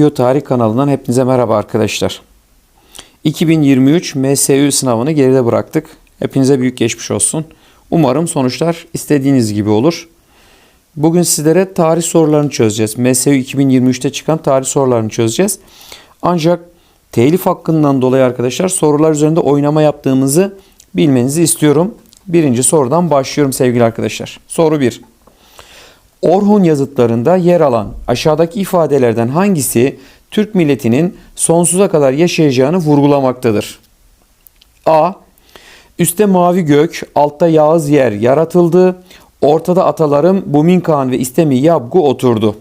Biyotarih kanalından hepinize merhaba arkadaşlar. 2023 MSÜ sınavını geride bıraktık. Hepinize büyük geçmiş olsun. Umarım sonuçlar istediğiniz gibi olur. Bugün sizlere tarih sorularını çözeceğiz. MSÜ 2023'te çıkan tarih sorularını çözeceğiz. Ancak telif hakkından dolayı arkadaşlar sorular üzerinde oynama yaptığımızı bilmenizi istiyorum. Birinci sorudan başlıyorum sevgili arkadaşlar. Soru 1. Orhun yazıtlarında yer alan aşağıdaki ifadelerden hangisi Türk milletinin sonsuza kadar yaşayacağını vurgulamaktadır? A. Üste mavi gök, altta yağız yer yaratıldı. Ortada atalarım Bumin Kağan ve İstemi Yabgu oturdu.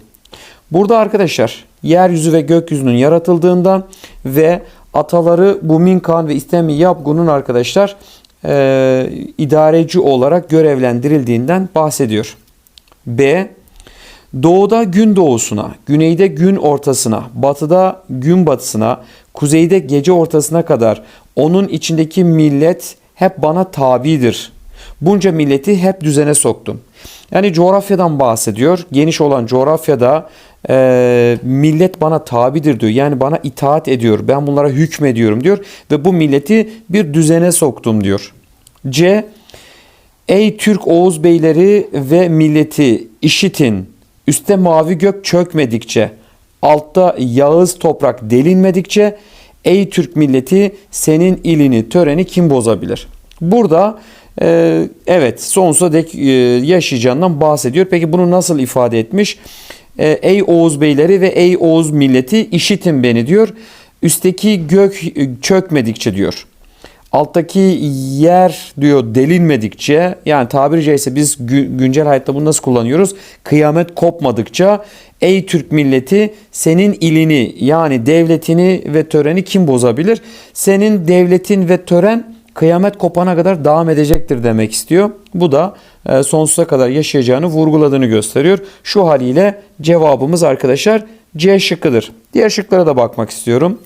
Burada arkadaşlar yeryüzü ve gökyüzünün yaratıldığından ve ataları Bumin Kağan ve İstemi Yabgu'nun arkadaşlar e, idareci olarak görevlendirildiğinden bahsediyor. B. Doğuda gün doğusuna, güneyde gün ortasına, batıda gün batısına, kuzeyde gece ortasına kadar onun içindeki millet hep bana tabidir. Bunca milleti hep düzene soktum. Yani coğrafyadan bahsediyor. Geniş olan coğrafyada e, millet bana tabidir diyor. Yani bana itaat ediyor. Ben bunlara hükmediyorum diyor. Ve bu milleti bir düzene soktum diyor. C. Ey Türk Oğuz beyleri ve milleti işitin. Üste mavi gök çökmedikçe, altta Yağız toprak delinmedikçe ey Türk milleti senin ilini, töreni kim bozabilir? Burada e, evet sonsuza dek e, yaşayacağından bahsediyor. Peki bunu nasıl ifade etmiş? E, ey Oğuz beyleri ve ey Oğuz milleti işitin beni diyor. Üstteki gök çökmedikçe diyor alttaki yer diyor delinmedikçe yani tabiri caizse biz gü- güncel hayatta bunu nasıl kullanıyoruz? Kıyamet kopmadıkça ey Türk milleti senin ilini yani devletini ve töreni kim bozabilir? Senin devletin ve tören kıyamet kopana kadar devam edecektir demek istiyor. Bu da e, sonsuza kadar yaşayacağını vurguladığını gösteriyor. Şu haliyle cevabımız arkadaşlar C şıkkıdır. Diğer şıklara da bakmak istiyorum.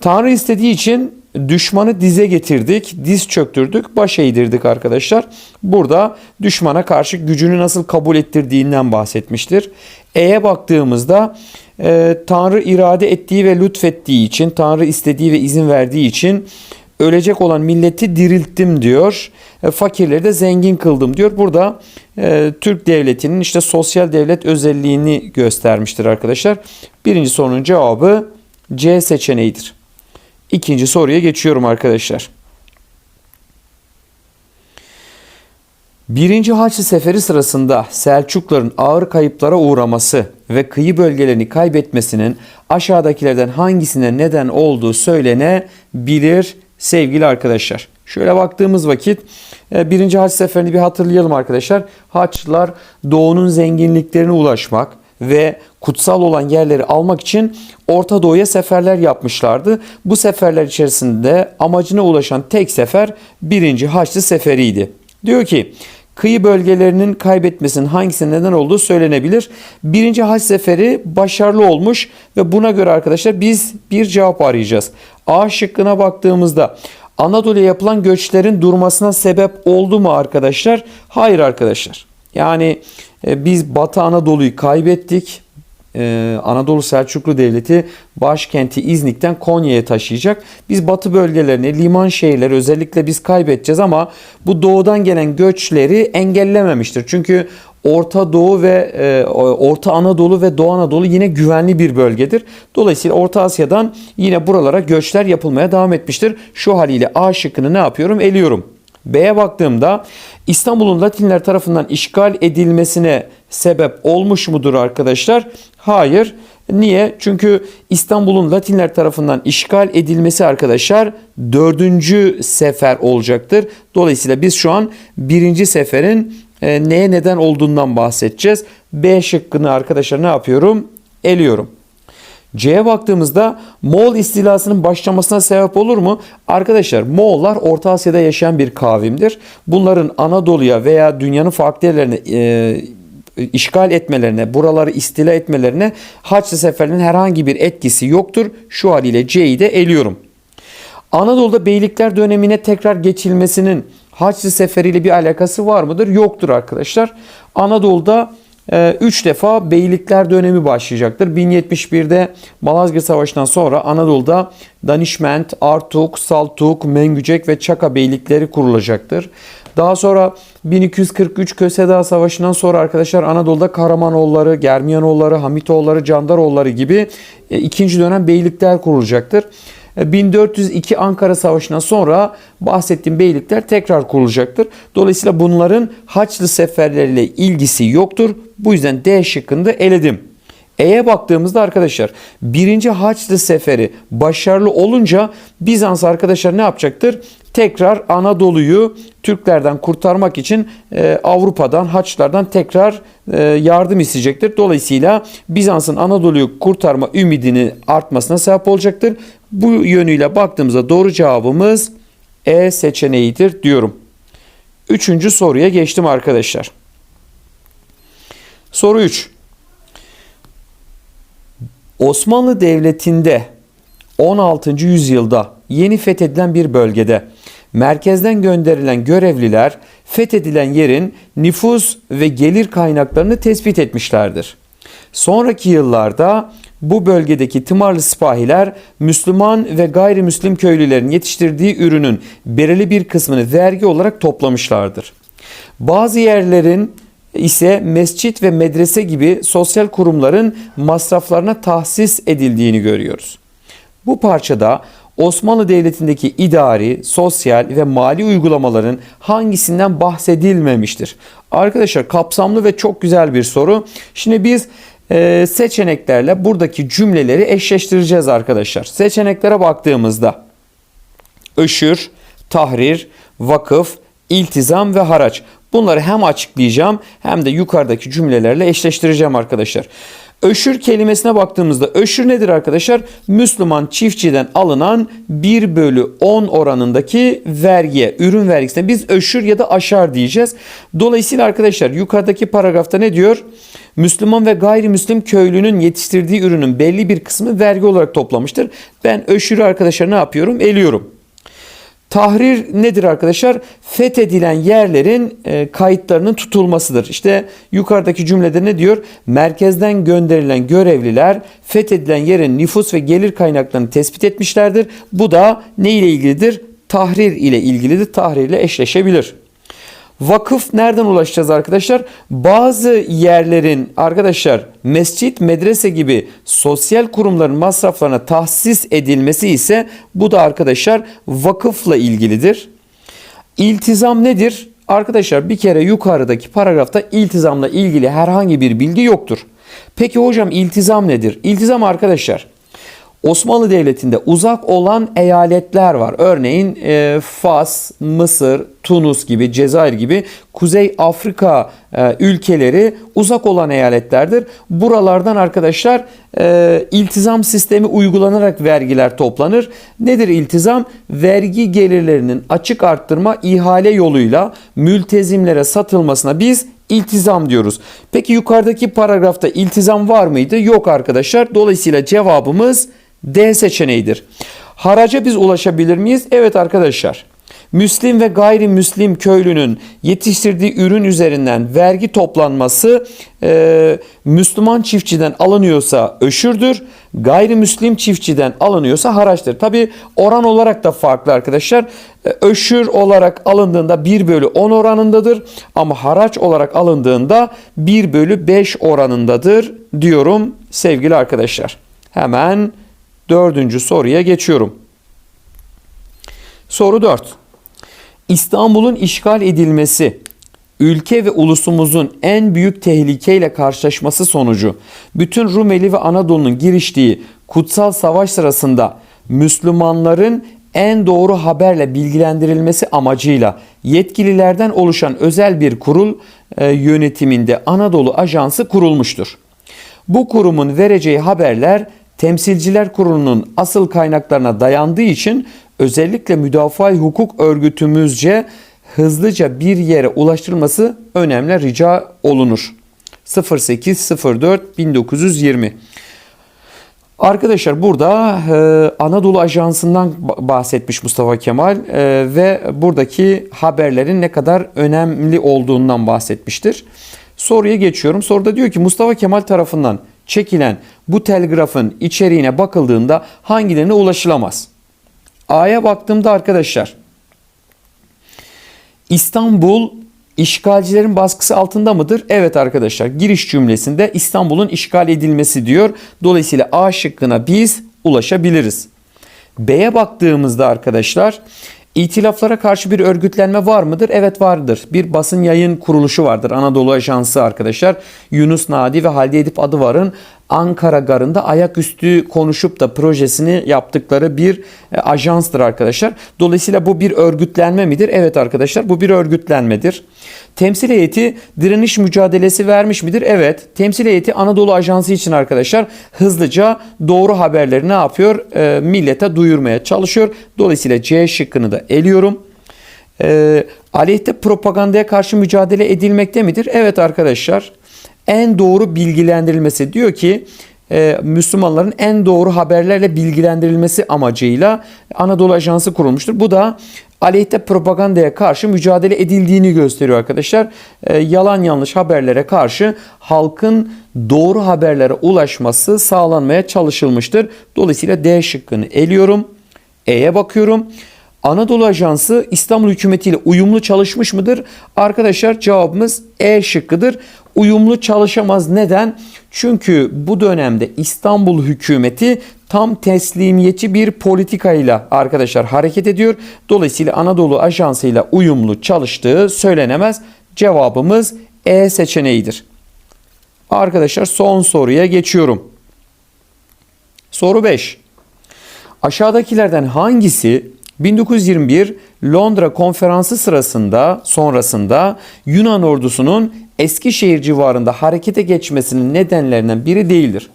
Tanrı istediği için düşmanı dize getirdik, diz çöktürdük, baş eğdirdik arkadaşlar. Burada düşmana karşı gücünü nasıl kabul ettirdiğinden bahsetmiştir. E'ye baktığımızda e, Tanrı irade ettiği ve lütfettiği için, Tanrı istediği ve izin verdiği için ölecek olan milleti dirilttim diyor. E, fakirleri de zengin kıldım diyor. Burada e, Türk devletinin işte sosyal devlet özelliğini göstermiştir arkadaşlar. Birinci sorunun cevabı C seçeneğidir. İkinci soruya geçiyorum arkadaşlar. Birinci Haçlı Seferi sırasında Selçukların ağır kayıplara uğraması ve kıyı bölgelerini kaybetmesinin aşağıdakilerden hangisine neden olduğu söylenebilir sevgili arkadaşlar. Şöyle baktığımız vakit e, birinci Haç Seferi'ni bir hatırlayalım arkadaşlar. Haçlılar doğunun zenginliklerine ulaşmak, ve kutsal olan yerleri almak için Orta Doğu'ya seferler yapmışlardı. Bu seferler içerisinde amacına ulaşan tek sefer birinci Haçlı Seferi'ydi. Diyor ki kıyı bölgelerinin kaybetmesinin hangisine neden olduğu söylenebilir. Birinci Haç Seferi başarılı olmuş ve buna göre arkadaşlar biz bir cevap arayacağız. A şıkkına baktığımızda Anadolu'ya yapılan göçlerin durmasına sebep oldu mu arkadaşlar? Hayır arkadaşlar. Yani biz Batı Anadolu'yu kaybettik. Ee, Anadolu Selçuklu Devleti başkenti İznik'ten Konya'ya taşıyacak. Biz batı bölgelerini, liman şehirleri özellikle biz kaybedeceğiz ama bu doğudan gelen göçleri engellememiştir. Çünkü Orta Doğu ve e, Orta Anadolu ve Doğu Anadolu yine güvenli bir bölgedir. Dolayısıyla Orta Asya'dan yine buralara göçler yapılmaya devam etmiştir. Şu haliyle A şıkkını ne yapıyorum? Eliyorum. B'ye baktığımda İstanbul'un Latinler tarafından işgal edilmesine sebep olmuş mudur arkadaşlar? Hayır. Niye? Çünkü İstanbul'un Latinler tarafından işgal edilmesi arkadaşlar dördüncü sefer olacaktır. Dolayısıyla biz şu an birinci seferin e, neye neden olduğundan bahsedeceğiz. B şıkkını arkadaşlar ne yapıyorum? Eliyorum. C'ye baktığımızda Moğol istilasının başlamasına sebep olur mu? Arkadaşlar Moğollar Orta Asya'da yaşayan bir kavimdir. Bunların Anadolu'ya veya dünyanın farklı yerlerine e, işgal etmelerine, buraları istila etmelerine Haçlı Seferi'nin herhangi bir etkisi yoktur. Şu haliyle C'yi de eliyorum. Anadolu'da beylikler dönemine tekrar geçilmesinin Haçlı Seferi ile bir alakası var mıdır? Yoktur arkadaşlar. Anadolu'da 3 defa beylikler dönemi başlayacaktır. 1071'de Malazgirt Savaşı'ndan sonra Anadolu'da Danişment, Artuk, Saltuk, Mengücek ve Çaka beylikleri kurulacaktır. Daha sonra 1243 Köseda Savaşı'ndan sonra arkadaşlar Anadolu'da Karamanoğulları, Germiyanoğulları, Hamitoğulları, Candaroğulları gibi e, ikinci dönem beylikler kurulacaktır. 1402 Ankara Savaşı'ndan sonra bahsettiğim beylikler tekrar kurulacaktır. Dolayısıyla bunların Haçlı seferleriyle ilgisi yoktur. Bu yüzden D şıkkını eledim. E'ye baktığımızda arkadaşlar birinci Haçlı seferi başarılı olunca Bizans arkadaşlar ne yapacaktır? Tekrar Anadolu'yu Türklerden kurtarmak için e, Avrupa'dan Haçlılardan tekrar e, yardım isteyecektir. Dolayısıyla Bizans'ın Anadolu'yu kurtarma ümidini artmasına sebep olacaktır. Bu yönüyle baktığımızda doğru cevabımız E seçeneğidir diyorum. Üçüncü soruya geçtim arkadaşlar. Soru 3. Osmanlı Devleti'nde 16. yüzyılda yeni fethedilen bir bölgede merkezden gönderilen görevliler fethedilen yerin nüfus ve gelir kaynaklarını tespit etmişlerdir. Sonraki yıllarda bu bölgedeki tımarlı sipahiler Müslüman ve gayrimüslim köylülerin yetiştirdiği ürünün belirli bir kısmını vergi olarak toplamışlardır. Bazı yerlerin ise mescit ve medrese gibi sosyal kurumların masraflarına tahsis edildiğini görüyoruz. Bu parçada Osmanlı Devleti'ndeki idari, sosyal ve mali uygulamaların hangisinden bahsedilmemiştir? Arkadaşlar kapsamlı ve çok güzel bir soru. Şimdi biz e, seçeneklerle buradaki cümleleri eşleştireceğiz arkadaşlar. Seçeneklere baktığımızda öşür, tahrir, vakıf, iltizam ve haraç. Bunları hem açıklayacağım hem de yukarıdaki cümlelerle eşleştireceğim arkadaşlar. Öşür kelimesine baktığımızda öşür nedir arkadaşlar? Müslüman çiftçiden alınan 1 bölü 10 oranındaki vergiye, ürün vergisine biz öşür ya da aşar diyeceğiz. Dolayısıyla arkadaşlar yukarıdaki paragrafta ne diyor? Müslüman ve gayrimüslim köylünün yetiştirdiği ürünün belli bir kısmı vergi olarak toplamıştır. Ben öşürü arkadaşlar ne yapıyorum? Eliyorum. Tahrir nedir arkadaşlar? Fethedilen yerlerin e, kayıtlarının tutulmasıdır. İşte yukarıdaki cümlede ne diyor? Merkezden gönderilen görevliler fethedilen yerin nüfus ve gelir kaynaklarını tespit etmişlerdir. Bu da ne ile ilgilidir? Tahrir ile ilgilidir. Tahrir ile eşleşebilir. Vakıf nereden ulaşacağız arkadaşlar? Bazı yerlerin arkadaşlar mescit, medrese gibi sosyal kurumların masraflarına tahsis edilmesi ise bu da arkadaşlar vakıfla ilgilidir. İltizam nedir? Arkadaşlar bir kere yukarıdaki paragrafta iltizamla ilgili herhangi bir bilgi yoktur. Peki hocam iltizam nedir? İltizam arkadaşlar Osmanlı Devleti'nde uzak olan eyaletler var. Örneğin e, Fas, Mısır, Tunus gibi, Cezayir gibi Kuzey Afrika e, ülkeleri uzak olan eyaletlerdir. Buralardan arkadaşlar e, iltizam sistemi uygulanarak vergiler toplanır. Nedir iltizam? Vergi gelirlerinin açık arttırma ihale yoluyla mültezimlere satılmasına biz iltizam diyoruz. Peki yukarıdaki paragrafta iltizam var mıydı? Yok arkadaşlar. Dolayısıyla cevabımız D seçeneğidir. Haraca biz ulaşabilir miyiz? Evet arkadaşlar. Müslim ve gayrimüslim köylünün yetiştirdiği ürün üzerinden vergi toplanması e, Müslüman çiftçiden alınıyorsa öşürdür. Gayrimüslim çiftçiden alınıyorsa haraçtır. Tabi oran olarak da farklı arkadaşlar. E, öşür olarak alındığında 1 bölü 10 oranındadır. Ama haraç olarak alındığında 1 bölü 5 oranındadır diyorum sevgili arkadaşlar. Hemen dördüncü soruya geçiyorum. Soru 4. İstanbul'un işgal edilmesi ülke ve ulusumuzun en büyük tehlikeyle karşılaşması sonucu bütün Rumeli ve Anadolu'nun giriştiği kutsal savaş sırasında Müslümanların en doğru haberle bilgilendirilmesi amacıyla yetkililerden oluşan özel bir kurul e, yönetiminde Anadolu Ajansı kurulmuştur. Bu kurumun vereceği haberler Temsilciler Kurulu'nun asıl kaynaklarına dayandığı için özellikle müdafaa hukuk örgütümüzce hızlıca bir yere ulaştırılması önemli rica olunur. 0804 1920 Arkadaşlar burada e, Anadolu Ajansı'ndan bahsetmiş Mustafa Kemal e, ve buradaki haberlerin ne kadar önemli olduğundan bahsetmiştir. Soruya geçiyorum. Soruda diyor ki Mustafa Kemal tarafından çekilen bu telgrafın içeriğine bakıldığında hangilerine ulaşılamaz? A'ya baktığımda arkadaşlar İstanbul işgalcilerin baskısı altında mıdır? Evet arkadaşlar giriş cümlesinde İstanbul'un işgal edilmesi diyor. Dolayısıyla A şıkkına biz ulaşabiliriz. B'ye baktığımızda arkadaşlar İtilaflara karşı bir örgütlenme var mıdır? Evet vardır. Bir basın yayın kuruluşu vardır. Anadolu Ajansı arkadaşlar. Yunus Nadi ve Halide Edip Adıvar'ın Ankara Garı'nda ayaküstü konuşup da projesini yaptıkları bir e, ajanstır arkadaşlar. Dolayısıyla bu bir örgütlenme midir? Evet arkadaşlar bu bir örgütlenmedir. Temsil heyeti direniş mücadelesi vermiş midir? Evet. Temsil heyeti Anadolu Ajansı için arkadaşlar hızlıca doğru haberleri ne yapıyor? E, millete duyurmaya çalışıyor. Dolayısıyla C şıkkını da eliyorum. E, aleyhte propagandaya karşı mücadele edilmekte midir? Evet arkadaşlar en doğru bilgilendirilmesi diyor ki e, Müslümanların en doğru haberlerle bilgilendirilmesi amacıyla Anadolu Ajansı kurulmuştur. Bu da aleyhte propagandaya karşı mücadele edildiğini gösteriyor arkadaşlar. E, yalan yanlış haberlere karşı halkın doğru haberlere ulaşması sağlanmaya çalışılmıştır. Dolayısıyla D şıkkını eliyorum. E'ye bakıyorum. Anadolu Ajansı İstanbul hükümetiyle uyumlu çalışmış mıdır? Arkadaşlar cevabımız E şıkkıdır. Uyumlu çalışamaz. Neden? Çünkü bu dönemde İstanbul hükümeti tam teslimiyetçi bir politikayla arkadaşlar hareket ediyor. Dolayısıyla Anadolu Ajansı ile uyumlu çalıştığı söylenemez. Cevabımız E seçeneğidir. Arkadaşlar son soruya geçiyorum. Soru 5. Aşağıdakilerden hangisi 1921 Londra konferansı sırasında sonrasında Yunan ordusunun Eskişehir civarında harekete geçmesinin nedenlerinden biri değildir.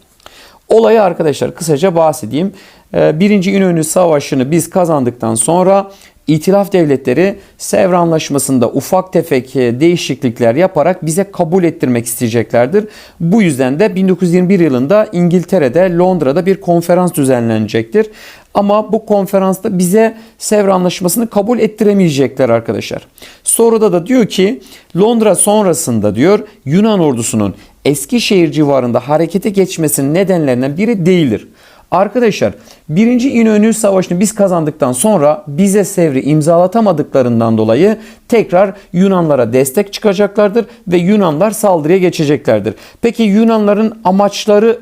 Olayı arkadaşlar kısaca bahsedeyim. Ee, Birinci İnönü Savaşı'nı biz kazandıktan sonra İtilaf devletleri Sevr Anlaşması'nda ufak tefek e, değişiklikler yaparak bize kabul ettirmek isteyeceklerdir. Bu yüzden de 1921 yılında İngiltere'de Londra'da bir konferans düzenlenecektir. Ama bu konferansta bize Sevr Anlaşması'nı kabul ettiremeyecekler arkadaşlar. Soruda da diyor ki Londra sonrasında diyor Yunan ordusunun Eskişehir civarında harekete geçmesinin nedenlerinden biri değildir. Arkadaşlar birinci İnönü Savaşı'nı biz kazandıktan sonra bize Sevr'i imzalatamadıklarından dolayı tekrar Yunanlara destek çıkacaklardır ve Yunanlar saldırıya geçeceklerdir. Peki Yunanların amaçları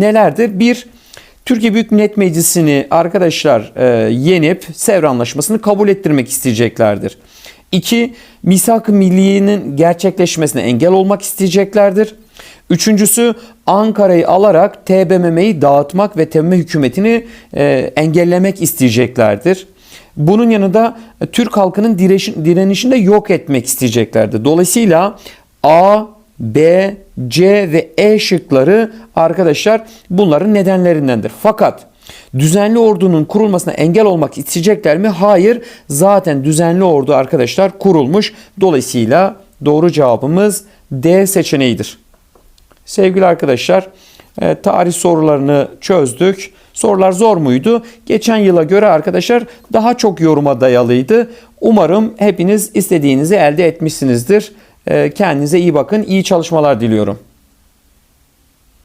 nelerdir? Bir, Türkiye Büyük Millet Meclisi'ni arkadaşlar e, yenip Sevr Anlaşması'nı kabul ettirmek isteyeceklerdir. İki, misak-ı milliyenin gerçekleşmesine engel olmak isteyeceklerdir. Üçüncüsü Ankara'yı alarak TBMM'yi dağıtmak ve TBMM hükümetini e, engellemek isteyeceklerdir. Bunun yanında Türk halkının direnişini de yok etmek isteyeceklerdir. Dolayısıyla A, B, C ve E şıkları arkadaşlar bunların nedenlerindendir. Fakat düzenli ordunun kurulmasına engel olmak isteyecekler mi? Hayır. Zaten düzenli ordu arkadaşlar kurulmuş. Dolayısıyla doğru cevabımız D seçeneğidir. Sevgili arkadaşlar e, tarih sorularını çözdük. Sorular zor muydu? Geçen yıla göre arkadaşlar daha çok yoruma dayalıydı. Umarım hepiniz istediğinizi elde etmişsinizdir. E, kendinize iyi bakın. İyi çalışmalar diliyorum.